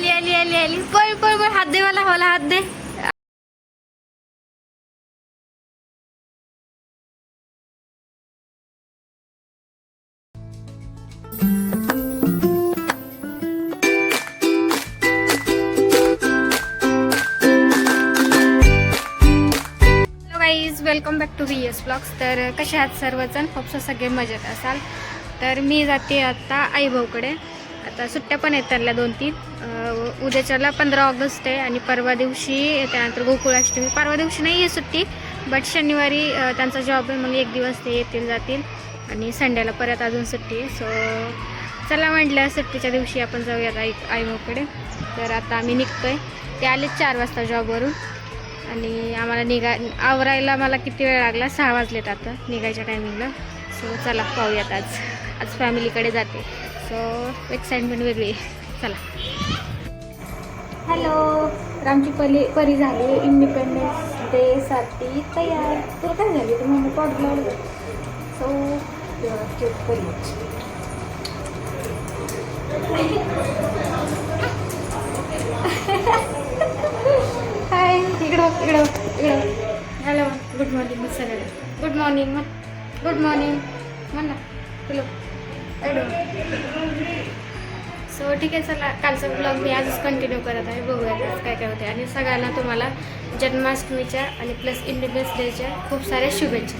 आली आली आली आली. कोण कोण कोण हात दे मला मला हात दे. Welcome back to V S blogs तर कसे आहात सर्वजण? खूपसं सगळे मजेत असाल. तर मी जाते आता आईभाऊकडे. आता सुट्ट्या पण आहेत त्यांना दोन तीन. उद्याच्याला पंधरा ऑगस्ट आहे आणि परवा दिवशी त्यानंतर गोकुळाष्टमी. परवा दिवशी नाही आहे सुट्टी बट शनिवारी त्यांचा जॉब आहे मग एक दिवस ते येतील जातील. आणि संडेला परत अजून सुट्टी आहे. सो चला म्हटलं सुट्टीच्या दिवशी आपण जाऊयात आई आईभाऊकडे तर आता आम्ही निघतो आहे ते आलेच चार वाजता जॉबवरून आणि आम्हाला निघा आवरायला मला किती वेळ लागला? सहा वाजलेत आता निघायच्या टायमिंगला सो चला पाहूयात आज. आज फॅमिलीकडे जाते. सो एक्साइटमेंट वेगळी. चला. हॅलो तर आमची पली परी झाली. इंडिपेंडन्स डेसाठी तयार. तुला काय झाली? तुम्ही मम्मी पॉट लावलं सो परी. हाय इकडं इकडं इकडं. हॅलो गुड मॉर्निंग मग सगळ्यांना. गुड मॉर्निंग मग गुड मॉर्निंग म्हण हॅलो सो ठीक आहे चला कालचा ब्लॉग मी आजच कंटिन्यू करत आहे. बघूया काय काय होते आणि सगळ्यांना तुम्हाला जन्माष्टमीच्या आणि प्लस इंडिपेंडन्स डेच्या खूप साऱ्या शुभेच्छा.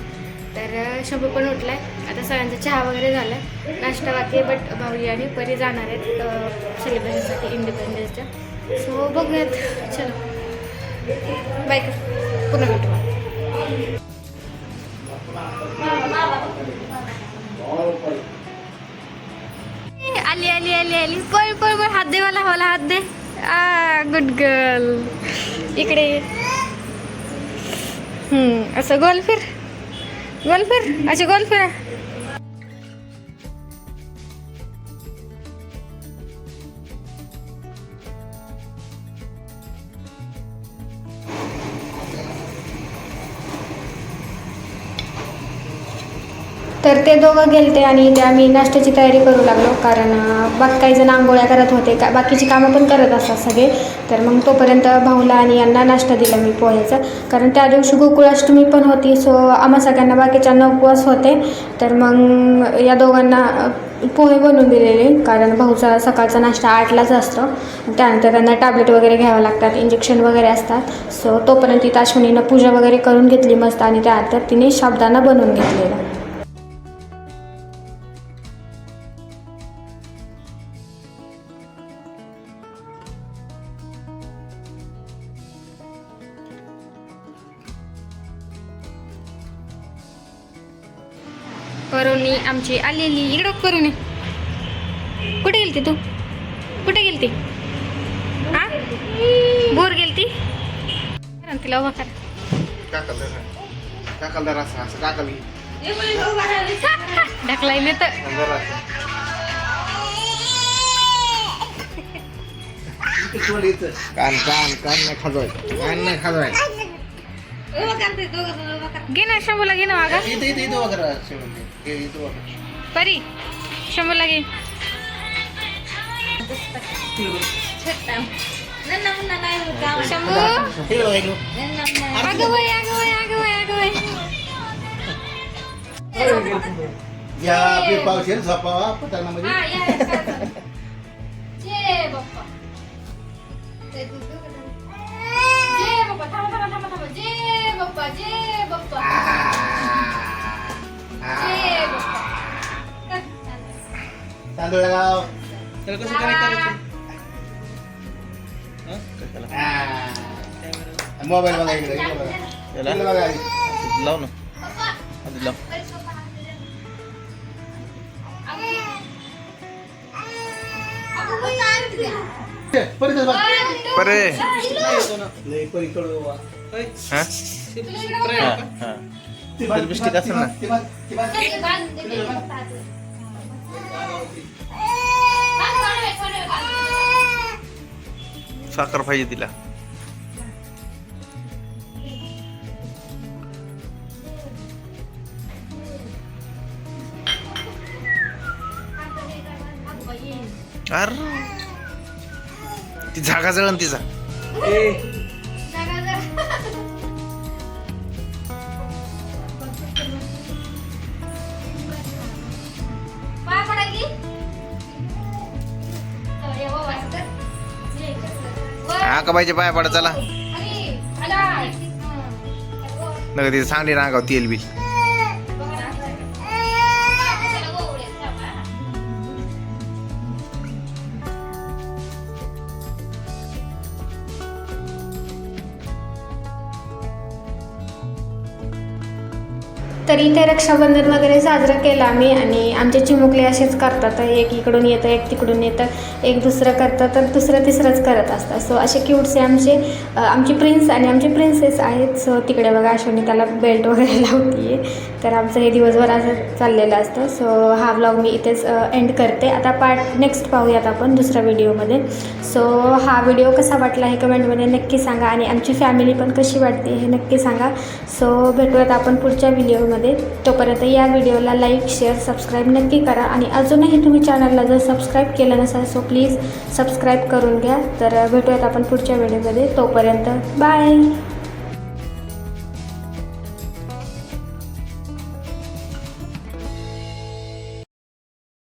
तर अं, शंभू पण उठला आहे आता सगळ्यांचा चहा वगैरे झाला. आहे नाश्ता बाकी बट भाऊजी आणि परी जाणार आहेत सेलिब्रेशनसाठी इंडिपेंडन्सच्या सो बघूयात. चलो. बाय पुन्हा भेटू. भावाला हात दे. आ गुड गर्ल इकडे असं गोल फिर. गोल फिर. असे गोल फिरा. तर ते दोघं गेलते आणि ते आम्ही नाश्त्याची तयारी करू लागलो. कारण बाकी काही जण आंघोळ्या करत होते. का बाकीची कामं पण करत असतात सगळे. तर मग तोपर्यंत भाऊला आणि यांना नाश्ता दिला मी पोह्याचा. कारण त्या दिवशी गोकुळाष्टमी पण होती. सो आम्हा सगळ्यांना बाकीच्यांना उपवास होते. तर मग या दोघांना पोहे बनवून दिलेले. कारण भाऊचा सकाळचा नाश्ता आठलाच असतो. त्यानंतर त्यांना टॅबलेट वगैरे घ्यावं लागतात. इंजेक्शन वगैरे असतात. सो तोपर्यंत तिथं अश्विनीनं पूजा वगैरे करून घेतली मस्त. आणि त्यानंतर तिने शाबदाना बनवून घेतलेला. करुणी आमची आलेली इकडं करुणी कुठे गेलती तू? कुठे गेलती? हा? बोर गेलती? तिला उभा करा. काकलदार असं असं काकली. ढकलाय नाही तर. कान कान कान नाही खाजवाय कान नाही खाजवाय घे ना शंभूला घे ना मागा. इथं इथं इथं वगैरे हे इथं वगैरे परी शंभूला घे. शंभू. अगं वय अगं वय अगं वय अगं वय या आपली पावशेर झोपावा पटांगणामध्ये हा, या, या, काय चालू? जय बाप्पा. जय बाप्पा थांबा थांबा थांबा. थांबा जय बाप्पा जय बाप्पा जय बाप्पा तांदूळगाव त्याला कसं कनेक्ट करायचं हं? कशाला? मोबाईल बघा इकडे इकडे बघा याला? इकडे बघा आधी. लाव ना आधी लाव हे, परत बघ. परे. हा? हा. हा बिस्किट असेल ना? साखर पाहिजे तिला. अर. ती झागा जळण तिचा चल. हा का पाहिजे पाय पडा चला. हं. नका तिथे सांगली ना तेल बिल तरी इथे रक्षाबंधन वगैरे साजरा केला आम्ही आणि आमचे चिमुकले असेच करतात. एक इकडून येतं एक तिकडून येतं एक दुसरं करतं तर दुसरं तिसरंच करत असतात. सो असे क्यूटसे आमचे आमचे आमची प्रिन्स आणि आमचे प्रिन्सेस आहेत. सो तिकडे बघा अश्विनी त्याला बेल्ट वगैरे लावते तर आमचं हे दिवसभर असं चाललेलं असतं. सो हा व्लॉग मी इथेच एंड करते. आता पार्ट नेक्स्ट पाहूयात आपण दुसऱ्या व्हिडिओमध्ये सो हा व्हिडिओ कसा वाटला हे कमेंटमध्ये नक्की सांगा आणि आमची फॅमिली पण कशी वाटते हे नक्की सांगा. सो भेटूयात आपण पुढच्या व्हिडिओमध्ये व्हिडिओमध्ये. तोपर्यंत या व्हिडिओला लाईक शेअर सबस्क्राईब नक्की करा. आणि अजूनही तुम्ही चॅनलला जर सबस्क्राईब केलं नसाल सो प्लीज सबस्क्राईब करून घ्या. तर भेटूयात आपण पुढच्या व्हिडिओमध्ये. तोपर्यंत बाय